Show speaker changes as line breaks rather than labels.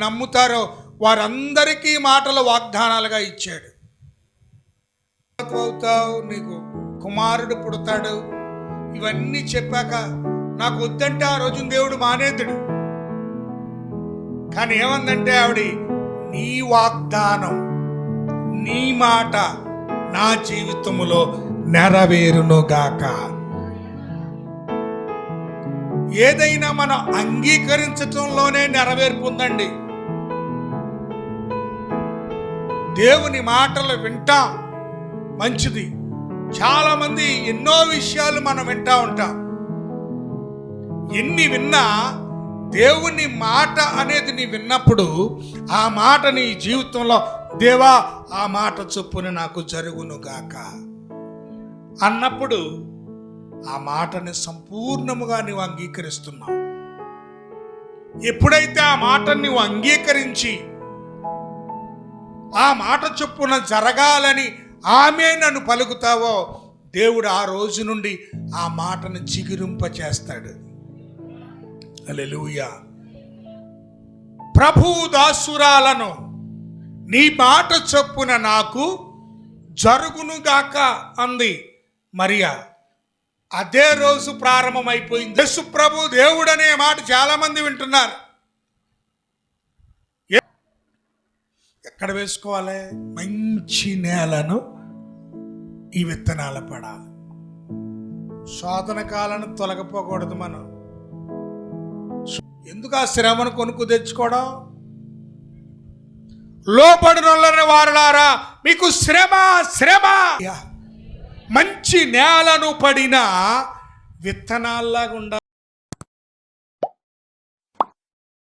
నమ్ముతారో వారందరికీ మాటలు వాగ్దానాలుగా ఇచ్చాడు. అవుతావు నీకు కుమారుడు పుడతాడు. ఇవన్నీ చెప్పాక నాకు వద్దంటే ఆ రోజున దేవుడు మానేతుడు. కానీ ఏమందంటే ఆవిడ నీ వాగ్దానం నీ మాట నా జీవితములో నెరవేరునుగాక ఏదైనా మనం అంగీకరించటంలోనే నెరవేర్పు ఉందండి. దేవుని మాటలు వింటాం మంచిది. చాలామంది ఎన్నో విషయాలు మనం వింటా ఉంటాం. ఎన్ని విన్నా దేవుని మాట అనేది నీ విన్నప్పుడు ఆ మాట నీ జీవితంలో దేవా ఆ మాట చొప్పున నాకు జరుగును గాక. అన్నప్పుడు ఆ మాటని సంపూర్ణముగా నువ్వు అంగీకరిస్తున్నావు. ఎప్పుడైతే ఆ మాటని నువ్వు అంగీకరించి ఆ మాట చొప్పున జరగాలని ఆమె నన్ను పలుకుతావో దేవుడు ఆ రోజు నుండి ఆ మాటను చిగురింప చేస్తాడు. అలెలుయ ప్రభు దాసురాలను నీ మాట చొప్పున నాకు జరుగునుగాక అంది మరియా. అదే రోజు ప్రారంభమైపోయింది. యేసు ప్రభు దేవుడు అనే మాట చాలామంది వింటున్నారు. ఎక్కడ వేసుకోవాలి? మంచి నేలను ఈ విత్తనాలు పడాలి. శోధన కాలను తొలగిపోకూడదు మనం. ఎందుకు ఆ శ్రమను కొనుక్కు తెచ్చుకోవడం? లోపడినొల్లని వారలారా మీకు శ్రమ శ్రమ! మంచి నేలను పడిన విత్తనాల్లాగా ఉండాలి.